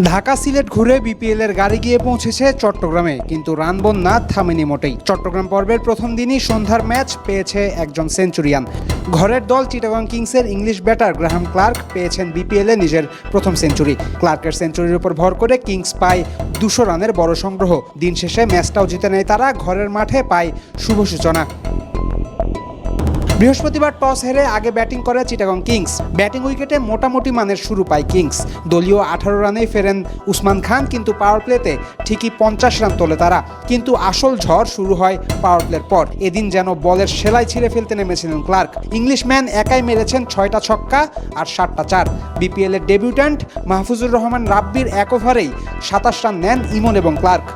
ঢাকা সিলেট ঘুরে বিপিএল এর গাড়ি গিয়ে পৌঁছেছে চট্টগ্রামে, কিন্তু রান বন্যা থামেনি মোটেই। চট্টগ্রাম পর্বের প্রথম দিনই সন্ধ্যার ম্যাচ পেয়েছে একজন সেঞ্চুরিয়ান। ঘরের দল চিটাগং কিংসের ইংলিশ ব্যাটার গ্রাহাম ক্লার্ক পেয়েছেন বিপিএল এ নিজের প্রথম সেঞ্চুরি। ক্লার্কের সেঞ্চুরির উপর ভর করে কিংস পায় দুশো রানের বড় সংগ্রহ। দিন শেষে ম্যাচটাও জিতে নেয় তারা, ঘরের মাঠে পায় শুভ সূচনা। বৃহস্পতিবার টস হেরে আগে ব্যাটিং করে চিটাগং কিংস। ব্যাটিং উইকেটে মোটামুটি মানের শুরু পায় কিংস। দলীয় আঠারো রানেই ফেরেন উসমান খান, কিন্তু পাওয়ার প্লেতে ঠিকই পঞ্চাশ রান তোলে তারা। কিন্তু আসল ঝড় শুরু হয় পাওয়ার প্লের পর। এদিন যেন বলের সেলাই ছিঁড়ে ফেলতে নেমেছিলেন ক্লার্ক। ইংলিশম্যান একাই মেরেছেন ছয়টা ছক্কা আর সাতটা চার। বিপিএল এর ডেবিউট্যান্ট মাহফুজুর রহমান রাব্বির এক ওভারেই সাতাশ রান নেন ইমন এবং ক্লার্ক।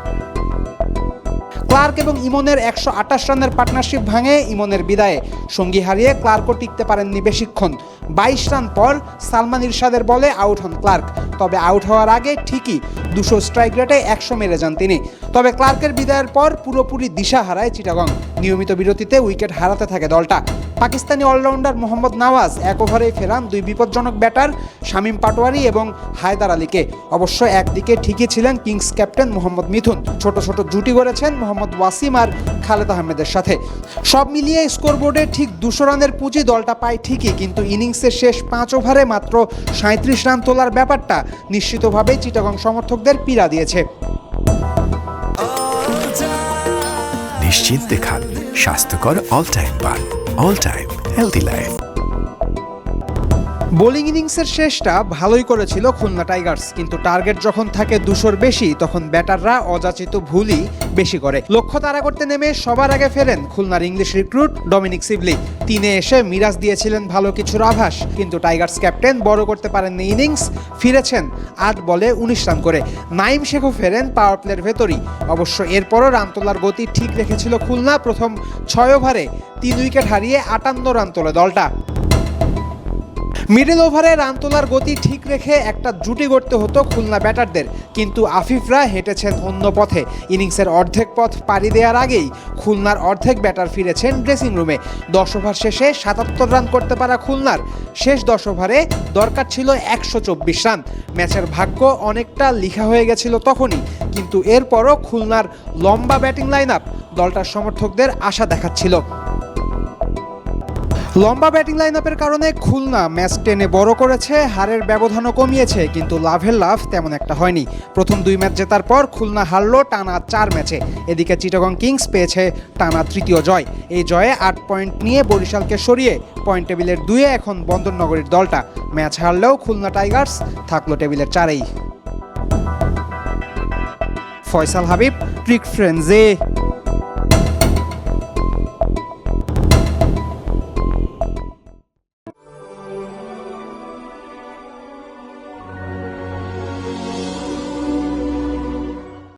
ক্লার্ক এবং ইমনের একশো আঠাশ রানের পার্টনারশিপ ভাঙে ইমনের বিদায়ে। সঙ্গী হারিয়ে ক্লার্কও টিকতে পারেননি বেশিক্ষণ। বাইশ রান পর সালমান ইরশাদের বলে আউট হন ক্লার্ক। তবে আউট হওয়ার আগে ঠিকই দুশো স্ট্রাইক রেটে একশো মেরে যান তিনি। তবে ক্লার্কের বিদায়ের পর পুরোপুরি দিশা হারায় চিটাগং। নিয়মিত বিরতিতে উইকেট হারাতে থাকে দলটা। পাকিস্তানি অলরাউন্ডার মোহাম্মদ নওয়াজ এক ওভারেই ফেরান দুই বিপজ্জনক ব্যাটার শামীম পাটোয়ারি এবং হায়দার আলীকে। অবশ্য একদিকে ঠিকই ছিলেন কিংস ক্যাপ্টেন মোহাম্মদ মিথুন। ছোট ছোট জুটি গড়েছেন মোহাম্মদ ওয়াসিম আর খালেদ আহমেদের সাথে। সব মিলিয়ে স্কোরবোর্ডে ঠিক দুশো রানের পুঁজি দলটা পায় ঠিকই, কিন্তু ইনিংসের শেষ পাঁচ ওভারে মাত্র সাঁত্রিশ রান তোলার ব্যাপারটা নিশ্চিতভাবেই চিটাগং সমর্থকদের পীড়া দিয়েছে। নিশ্চিন্তে খান স্বাস্থ্যকর all time bun all time healthy life bowling ইনিংসের শেষটা ভালোই করেছিল খুলনা টাইগার্স, কিন্তু টার্গেট যখন থাকে দুশোর বেশি, তখন ব্যাটাররা অযাচিত ভুলই বেশি করে। লক্ষ্য তাড়া করতে নেমে সবার আগে ফেরেন খুলনার ইংলিশ রিক্রুট ডমিনিক সিভলি তিনে এসে মিরাজ দিয়েছিলেন ভালো কিছুর আভাস, কিন্তু টাইগার্স ক্যাপ্টেন বড় করতে পারেননি ইনিংস, ফিরেছেন আট বলে উনিশ রান করে। নাইম শেখও ফেরেন পাওয়ার প্লের ভেতরই। অবশ্য এরপরও রান তোলার গতি ঠিক রেখেছিল খুলনা প্রথম ছয় ওভারে। তিন উইকেট হারিয়ে আটান্ন রান তোলে দলটা। মিডল ওভারে রান তোলার গতি ঠিক রেখে একটা জুটি গড়তে হতো খুলনা ব্যাটারদের। কিন্তু আফিফরা হেঁটেছেন অন্য পথে। ইনিংসের অর্ধেক পথ পাড়ি দেওয়ার আগেই খুলনার অর্ধেক ব্যাটার ফিরেছেন ড্রেসিং রুমে। দশ ওভার শেষে সাতাত্তর রান করতে পারা খুলনার। শেষ দশ ওভারে দরকার ছিল একশো চব্বিশ রান। ম্যাচের ভাগ্য অনেকটা লিখা হয়ে গেছিল তখনই। কিন্তু এরপরও খুলনার লম্বা ব্যাটিং লাইন আপ দলটার সমর্থকদের আশা দেখাচ্ছিল। লম্বা ব্যাটিং লাইন আপের কারণে খুলনা ম্যাচ টেনে বড় করেছে, হারের ব্যবধানও কমিয়েছে, কিন্তু লাভের লাভ তেমন একটা হয়নি। প্রথম দুই ম্যাচ জেতার পর খুলনা হারলো টানা চার ম্যাচে। এদিকে চিটাগং কিংস পেয়েছে টানা তৃতীয় জয়। এই জয়ে আট পয়েন্ট নিয়ে বরিশালকে সরিয়ে পয়েন্ট টেবিলের দুয়ে এখন বন্দরনগরীর দলটা। ম্যাচ হারলেও খুলনা টাইগার্স থাকল টেবিলের চারেই। ফয়সাল হাবিব ট্রিক ফ্রেন্ডজে